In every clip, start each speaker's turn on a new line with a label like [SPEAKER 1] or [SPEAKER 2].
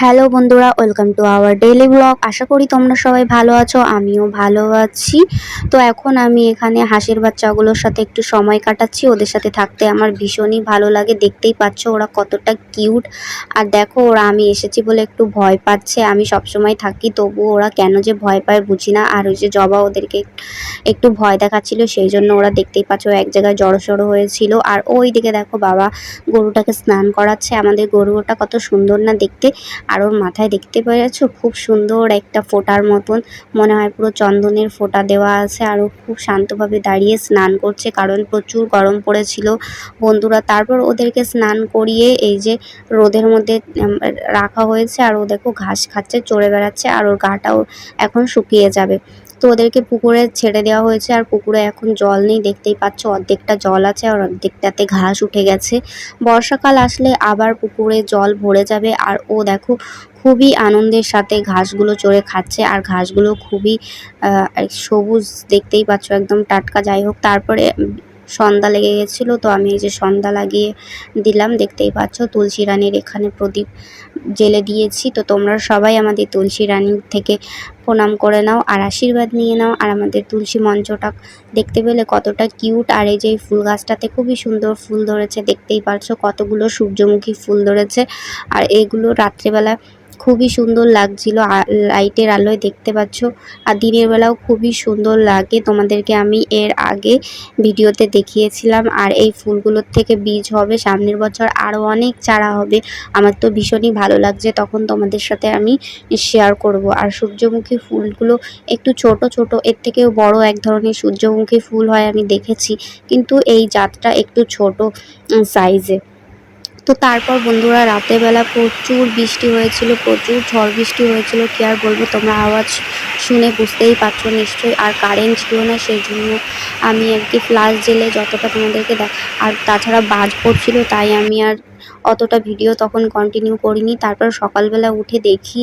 [SPEAKER 1] Hello বন্ধুরা, welcome to our daily blog. আশা করি তোমরা সবাই ভালো আছো, আমিও ভালো আছি। তো এখন আমি এখানে হাঁসের বাচ্চাগুলোর সাথে একটু সময় কাটাচ্ছি। ওদের সাথে থাকতে আমার ভীষণই ভালো লাগে। দেখতেই পাচ্ছ ওরা কতটা কিউট। আর দেখো, ওরা আমি এসেছি বলে একটু ভয় পাচ্ছে। আমি সবসময় থাকি, তবু ওরা কেন যে ভয় পায় বুঝি না। আর ওই যে জবা ওদেরকে একটু ভয় দেখাচ্ছিল, সেই জন্য ওরা দেখতেই পাচ্ছ এক জায়গায় জড়সড়ো হয়েছিল। আর ওই দিকে দেখো বাবা গরুটাকে স্নান করাচ্ছে। আমাদের গরুটা কত সুন্দর না দেখতে। আর ওর মাথায় দেখতে পেয়েছ? খুব সুন্দর একটা ফোটার মতন। মনে হয় পুরো চন্দনের ফোটা দেওয়া আছে। আর ও খুব শান্তভাবে দাঁড়িয়ে স্নান করছে কারণ প্রচুর গরম পড়েছিল বন্ধুরা। তারপর ওদেরকে স্নান করিয়ে এই যে রোদের মধ্যে রাখা হয়েছে। আর ও দেখো ঘাস খাচ্ছে, চড়ে বেড়াচ্ছে। আর ওর গাটাও এখন শুকিয়ে যাবে। তো ওদেরকে পুকুরে ছেড়ে দেওয়া হয়েছে আর পুকুরে এখন জল নেই, দেখতেই পাচ্ছ অর্ধেকটা জল আছে আর অর্ধেকটাতে ঘাস উঠে গেছে। বর্ষাকাল আসলে আবার পুকুরে জল ভরে যাবে আর ও দেখো খুবই আনন্দের সাথে ঘাসগুলো চড়ে খাচ্ছে আর ঘাসগুলো খুবই সবুজ দেখতেই পাচ্ছ, একদম টাটকা। যাই হোক, তারপরে সন্ধ্যা লেগে গেছিল, তো আমি এই যে সন্ধ্যা লাগিয়ে দিলাম, দেখতেই পাচ্ছ তুলসী রানীর এখানে প্রদীপ জেলে দিয়েছি। তো তোমরা সবাই আমাদের তুলসী রানীর থেকে প্রণাম করে নাও আর আশীর্বাদ নিয়ে নাও। আর আমাদের তুলসী মঞ্চটা দেখতে পেলে কতটা কিউট আর এই যে ফুল গাছটাতে খুবই সুন্দর ফুল ধরেছে, দেখতেই পারছ কতগুলো সূর্যমুখী ফুল ধরেছে। আর এগুলো রাত্রেবেলা খুবই সুন্দর লাগছিল লাইটের আলোয় দেখতে পাচ্ছ। আর দিনের বেলাও খুবই সুন্দর লাগে, তোমাদেরকে আমি এর আগে ভিডিওতে দেখিয়েছিলাম। আর এই ফুলগুলোর থেকে বীজ হবে, সামনের বছর আরও অনেক চারা হবে। আমার তো ভীষণই ভালো লাগছে, তখন তোমাদের সাথে আমি শেয়ার করব। আর সূর্যমুখী ফুলগুলো একটু ছোট ছোট, এর থেকেও বড় এক ধরনের সূর্যমুখী ফুল হয় আমি দেখেছি। কিন্তু এই জাতটা একটু ছোট সাইজে তো তারপর বন্ধুরা রাতেরবেলা প্রচুর বৃষ্টি হয়েছিল, প্রচুর ঝড় বৃষ্টি হয়েছিল। কি আর বলব, তোমরা আওয়াজ শুনে বুঝতেই পারছ নিশ্চয়ই। আর কারেন্ট ছিল না সেই জন্য আমি আর কি ফ্লাশ জেলে যতটা তোমাদেরকে দেখ আর তাছাড়া বাজ পড়ছিল তাই আমি আর অতটা ভিডিও তখন কন্টিনিউ করিনি। তারপর সকালবেলা উঠে দেখি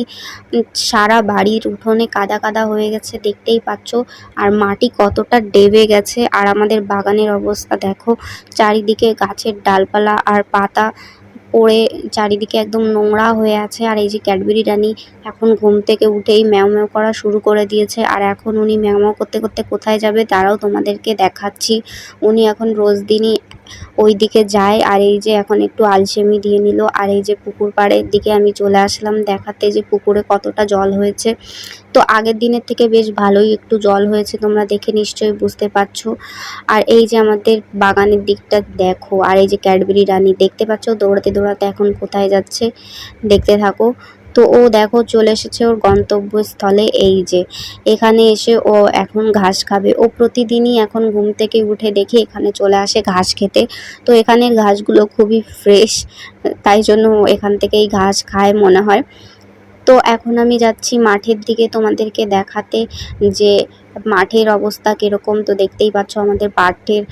[SPEAKER 1] সারা বাড়ির উঠোনে কাদা কাদা হয়ে গেছে, দেখতেই পাচ্ছ। আর মাটি কতটা ডেবে গেছে। আর আমাদের বাগানের অবস্থা দেখো, চারিদিকে গাছের ডালপালা আর পাতা পড়ে, চারিদিকে একদম নোংরা হয়ে আছে। আর এই যে ক্যাডবেরি রানী এখন ঘুম থেকে উঠেই ম্যাও ম্যাও করা শুরু করে দিয়েছে। আর এখন উনি ম্যাও ম্যাও করতে করতে কোথায় যাবে, তারাও তোমাদেরকে দেখাচ্ছি। উনি এখন রোজ দিনই ওই দিকে যায়, আর এই যে এখন একটু আলসেমি দিয়ে নিল, আর এই যে পুকুর পাড়ের দিকে আমি চলে আসলাম দেখাতে যে পুকুরে কতটা জল হয়েছে। তো আগের দিনের থেকে বেশ ভালোই একটু জল হয়েছে, তোমরা দেখে নিশ্চয়ই বুঝতে পারছ। আর এই যে আমাদের বাগানের দিকটা দেখো, আর এই যে ক্যাডবেরি রানী, দেখতে পাচ্ছ দৌড়াতে দৌড়াতে এখন কোথায় যাচ্ছে? দেখতে থাকো। তো ও দেখো চলে এসেছে ওর গন্তব্যস্থলে এই যে। এখানে এসে ও এখন ঘাস খাবে। ও প্রতিদিনই এখন ঘুম থেকে উঠে দেখে এখানে চলে আসে ঘাস খেতে। তো এখানের ঘাসগুলো খুবই ফ্রেশ তাই জন্য এখান থেকেই ঘাস খায় মনে হয়। তো এখন আমি যাচ্ছি মাঠের দিকে তোমাদেরকে দেখাতে যে মাঠের অবস্থা কীরকম। তো দেখতেই পাচ্ছ আমাদের পাটের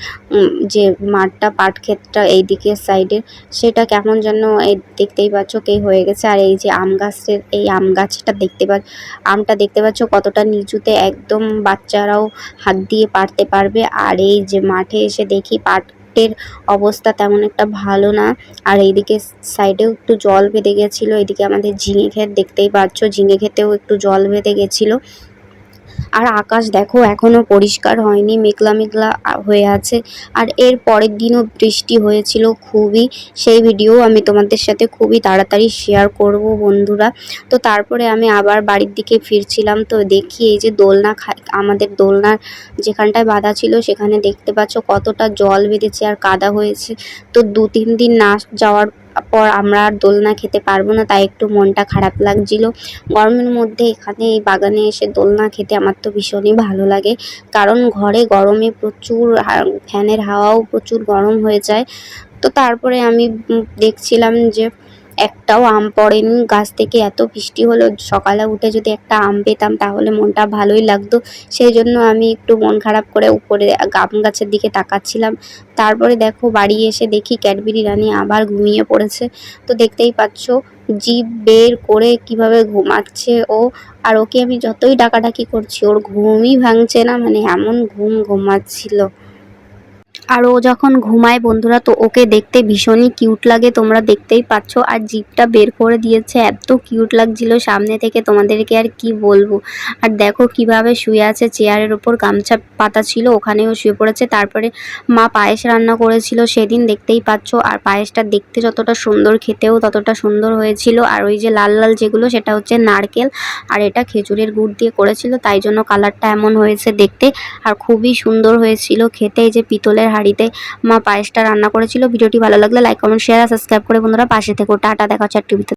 [SPEAKER 1] যে মাঠটা পাট ক্ষেতটা এই দিকের সাইডে, সেটা কেমন যেন এই দেখতেই পাচ্ছ কে হয়ে গেছে। আর এই যে আম গাছের, এই আম গাছটা দেখতে পা, আমটা দেখতে পাচ্ছ কতটা নিচুতে, একদম বাচ্চারাও হাত দিয়ে পারতে পারবে। আর এই যে মাঠে এসে দেখি পাট পাটের অবস্থা তেমন একটা ভালো না। আর এইদিকে সাইডেও একটু জল বেঁধে গেছিল, এদিকে আমাদের ঝিঙে ক্ষেত দেখতেই পাচ্ছ, ঝিঙে ক্ষেতেও একটু জল বেঁধে গেছিল। আর আকাশ দেখো এখনও পরিষ্কার হয়নি, মেঘলা মেঘলা হয়ে আছে। আর এর পরের দিনও বৃষ্টি হয়েছিল খুবই। সেই ভিডিও আমি তোমাদের সাথে খুবই তাড়াতাড়ি শেয়ার করব বন্ধুরা। তো তারপরে আমি আবার বাড়ির দিকে ফিরছিলাম। তো দেখি এই যে দোলনা আমাদের দোলনার যেখানটায় বাঁধা ছিল, সেখানে দেখতে পাচ্ছ কতটা জল বেঁধেছে আর কাদা হয়েছে। তো দু তিন দিন না যাওয়ার পর আমরা আর দোলনা খেতে পারব না, তাই একটু মনটা খারাপ লাগছিল। গরমের মধ্যে এখানে এই বাগানে এসে দোলনা খেতে আমার তো ভীষণই ভালো লাগে। কারণ ঘরে গরমে প্রচুর ফ্যানের হাওয়াও প্রচুর গরম হয়ে যায়। তো তারপরে আমি দেখছিলাম যে একটাও আম পড়েনি। গাছ থেকে এত বৃষ্টি হলো, সকালে উঠে যদি একটা আম পেতাম তাহলে মনটা ভালোই লাগতো। সেই জন্য আমি একটু মন খারাপ করে উপরে আম গাছের দিকে তাকাচ্ছিলাম। তারপরে দেখো বাড়ি এসে দেখি ক্যাডবেরি রানী আবার ঘুমিয়ে পড়েছে। তো দেখতেই পাচ্ছ, জিভ বের করে কীভাবে ঘুমাচ্ছে ও। আর ওকে আমি যতই ডাকাডাকি করছি, ওর ঘুমই ভাঙছে না মানে এমন ঘুম ঘুমাচ্ছিল। আর ও যখন ঘুমায় বন্ধুরা, তো ওকে দেখতে ভীষণই কিউট লাগে। তোমরা দেখতেই পাচ্ছ, আর জিপটা বের করে দিয়েছে, এত কিউট লাগছিল। সামনে থেকে তোমাদেরকে আর কি বলব? আর দেখো কীভাবে শুয়ে আছে, চেয়ারের ওপর গামছা পাতা ছিল, ওখানেও শুয়ে পড়েছে। তারপরে মা পায়েস রান্না করেছিল, সেদিন দেখতেই পাচ্ছ। আর পায়েসটা দেখতে যতটা সুন্দর, খেতেও ততটা সুন্দর হয়েছিল। আর ওই যে লাল লাল যেগুলো, সেটা হচ্ছে নারকেল। আর এটা খেজুরের গুড় দিয়ে করেছিল, তাই জন্য কালারটা এমন হয়েছে দেখতে। আর খুবই সুন্দর হয়েছিল খেতে। এই যে পিতলের হাঁড়িতে মা পায়েসটা রান্না করেছিল। ভিডিওটি ভালো লাগলে লাইক কমেন্ট শেয়ার আর সাবস্ক্রাইব করে বন্ধুরা পাশে থেকো। টাটা, দেখা হচ্ছে আর টিভিতে